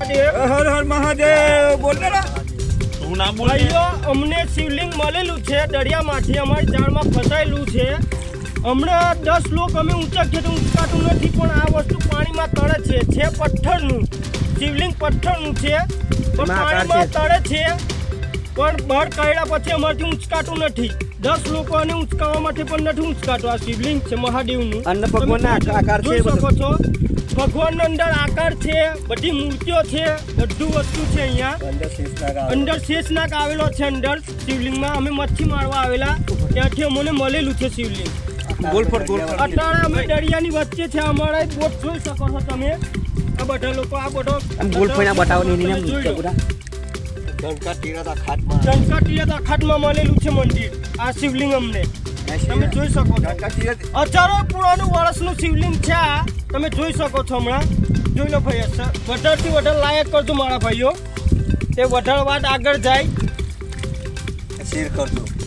હર હર મહાદેવ. બોલ ને તું ના અમને શિવલિંગ મળેલું છે દરિયામાંથી. અમારી જાળમાં ફસાયેલું છે. હમણાં દસ લોક અમે ઊંચા છે તો ઊંચકાતું નથી પણ આ વસ્તુ પાણીમાં તળે છે. છે પથ્થરનું. શિવલિંગ પથ્થરનું છે. પણ પાણીમાં તળે છે. પણ બળ કાઢ્યા પછી અમારથી ઊંચકાતું નથી. દસ લોકોને ઊંચકાવવા માટે પણ નથી ઊંચકાતું. આ શિવલિંગ છે મહાદેવનું. અને ભગવાનના આકાર છે જોઈ શકો છો. ભગવાનનો અંદર આકાર છે બધી મૂર્તિઓ છે બધું વસ્તુ છે અહીંયા. અંદર શેષનાગ આવેલો છે. અંદર શિવલિંગમાં. અમે મચ્છી મારવા આવેલા. ત્યાંથી અમને મળેલું છે શિવલિંગ. અત્યારે અમે દરિયાની વચ્ચે છે અમારા બોટ જોઈ શકો છો તમે. આ બધા લોકો આ બધો ગોળ ફોઈના બતાવો ને નામ જોઈ લો. ખાટમાં મળેલું છે મંદિર. આ શિવલિંગ અમને. તમે જોઈ શકો છો. હજારો પુરાણું વર્ષનું શિવલિંગ છે આ. તમે જોઈ શકો છો હમણાં. જોઈ લો ભાઈ સર વધારથી વધારે લાયક કરજો મારા ભાઈઓ. તે વધારે વાત આગળ જાય. શેર કરજો.